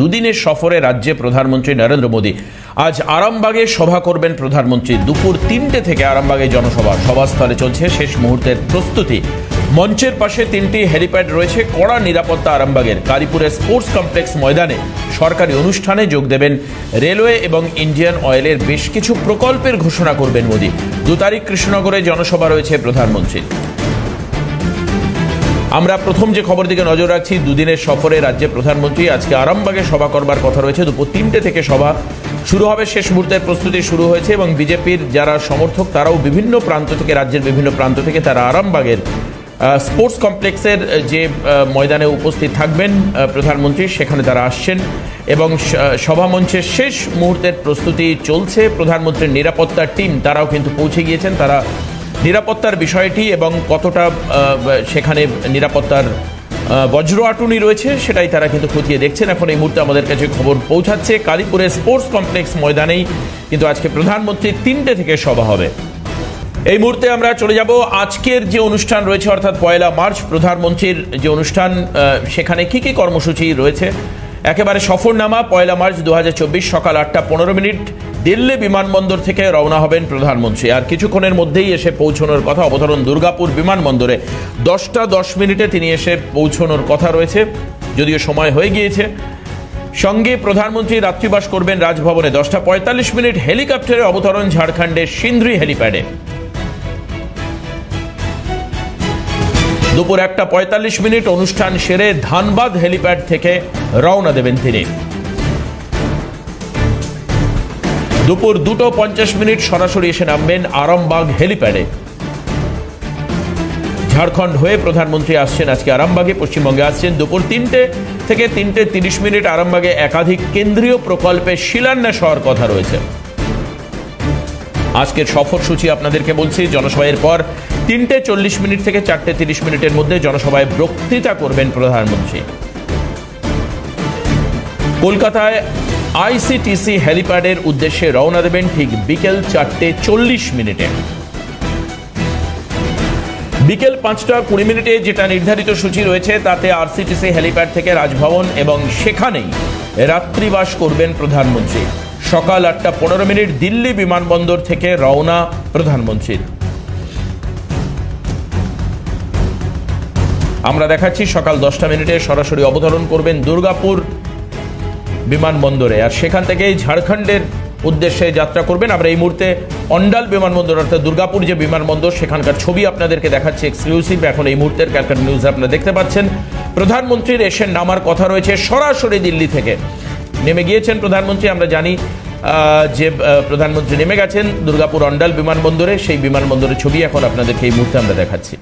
দুদিনের সফরে রাজ্যে প্রধানমন্ত্রী নরেন্দ্র মোদী। আজ আরামবাগে সভা করবেন প্রধানমন্ত্রী। দুপুর তিনটে থেকে আরামবাগে জনসভা। সভাস্থলে চলছে শেষ মুহূর্তের প্রস্তুতি। মঞ্চের পাশে তিনটি হেলিপ্যাড রয়েছে। কড়া নিরাপত্তা আরামবাগের। কালীপুরের স্পোর্টস কমপ্লেক্স ময়দানে সরকারি অনুষ্ঠানে যোগ দেবেন রেলওয়ে এবং ইন্ডিয়ান অয়েলের বেশ কিছু প্রকল্পের ঘোষণা করবেন মোদী। দু তারিখ কৃষ্ণনগরে জনসভা রয়েছে প্রধানমন্ত্রীর। আমরা প্রথম যে খবর দিকে নজর রাখছি, দুদিনের সফরে রাজ্যে প্রধানমন্ত্রী আজকে আরামবাগে সভা করবার কথা রয়েছে। দুপুর তিনটে থেকে সভা শুরু হবে। শেষ মুহূর্তের প্রস্তুতি শুরু হয়েছে এবং বিজেপির যারা সমর্থক, তারাও বিভিন্ন প্রান্ত থেকে, রাজ্যের বিভিন্ন প্রান্ত থেকে তারা আরামবাগের স্পোর্টস কমপ্লেক্সের যে ময়দানে উপস্থিত থাকবেন প্রধানমন্ত্রী, সেখানে তারা আসছেন এবং সভামঞ্চের শেষ মুহূর্তের প্রস্তুতি চলছে। প্রধানমন্ত্রীর নিরাপত্তার টিম, তারাও কিন্তু পৌঁছে গিয়েছেন। তারা নিরাপত্তার বিষয়টি এবং কতটা সেখানে নিরাপত্তার বজ্র আটুনি রয়েছে সেটাই তারা কিন্তু খতিয়ে দেখছেন। এখন এই মুহূর্তে আমাদের কাছে খবর পৌঁছাচ্ছে। কালীপুরের স্পোর্টস কমপ্লেক্স ময়দানেই কিন্তু আজকে প্রধানমন্ত্রী তিনটে থেকে সভা হবে। এই মুহূর্তে আমরা চলে যাব আজকের যে অনুষ্ঠান রয়েছে, অর্থাৎ পয়লা মার্চ প্রধানমন্ত্রীর যে অনুষ্ঠান সেখানে কি কি কর্মসূচি রয়েছে? একেবারে সফরনামা, পয়লা মার্চ দু হাজার চব্বিশ সকাল আটটা পনেরো মিনিট। দিল্লি বিমানবন্দর থেকে রওনা হবেন প্রধানমন্ত্রী। আর কিছুক্ষণের মধ্যেই এসে পৌঁছানোর কথা, অবতরণ দুর্গাপুর বিমানবন্দরে। দশটা দশ মিনিটে তিনি এসে পৌঁছানোর কথা রয়েছে, যদিও সময় হয়ে গিয়েছে। সঙ্গে প্রধানমন্ত্রী রাত্রিবাস করবেন রাজভবনে। দশটা পঁয়তাল্লিশ মিনিট হেলিকপ্টারে অবতরণ ঝাড়খণ্ডের সিন্ধ্রি হেলিপ্যাডে। দুপুর একটা পঁয়তাল্লিশ মিনিট অনুষ্ঠান সেরে ধানবাদ হেলিপ্যাড থেকে রওনা দেবেন তিনি। দুপুর দুটো পঞ্চাশ মিনিট সরাসরি এসে নামবেন আরামবাগ হেলিপ্যাডে। ঝাড়খণ্ড হয়ে প্রধানমন্ত্রী আসছেন আজকে আরামবাগে, পশ্চিমবঙ্গে আসছেন। দুপুর তিনটে থেকে তিনটে তিরিশ মিনিট আরামবাগে একাধিক কেন্দ্রীয় প্রকল্পে শিলান্যাস হওয়ার কথা রয়েছে। আজকের সফরসূচি আপনাদেরকে বলছি জনসভার পর তিনটে চল্লিশ মিনিট থেকে চারটে তিরিশ মিনিটের মধ্যে জনসভায় বক্তৃতা করবেন প্রধানমন্ত্রী। কলকাতায় আইসিটিসি হেলিপ্যাডের উদ্দেশ্যে রওনা দেবেন ঠিক বিকেল চারটে চল্লিশ মিনিটে। বিকেল পাঁচটা কুড়ি মিনিটে যেটা নির্ধারিত সূচি রয়েছে, তাতে আরসিটিসি হেলিপ্যাড থেকে রাজভবন এবং সেখানেই রাত্রিবাস করবেন প্রধানমন্ত্রী। সকাল আটটা পনেরো মিনিট দিল্লি বিমানবন্দর থেকে রওনা প্রধানমন্ত্রীর। আমরা দেখাচ্ছি সকাল দশটা মিনিটে সরাসরি অবতরণ করবেন দুর্গাপুর বিমানবন্দরে। আর সেখান থেকেই ঝাড়খণ্ডের উদ্দেশ্যে যাত্রা করবেন। আমরা এই মুহূর্তে অন্ডাল বিমানবন্দর অর্থাৎ দুর্গাপুর যে বিমানবন্দর, সেখানকার ছবি আপনাদেরকে দেখাচ্ছি এক্সক্লুসিভ এখন এই মুহূর্তের ক্যালকাটা নিউজ আপনারা দেখতে পাচ্ছেন। প্রধানমন্ত্রীর এসে নামার কথা রয়েছে সরাসরি দিল্লি থেকে। নেমে গিয়েছেন প্রধানমন্ত্রী, আমরা জানি যে প্রধানমন্ত্রী নেমে গেছেন দুর্গাপুর অন্ডাল বিমানবন্দরে। সেই বিমানবন্দরের ছবি এখন আপনাদেরকে এই মুহূর্তে আমরা দেখাচ্ছি।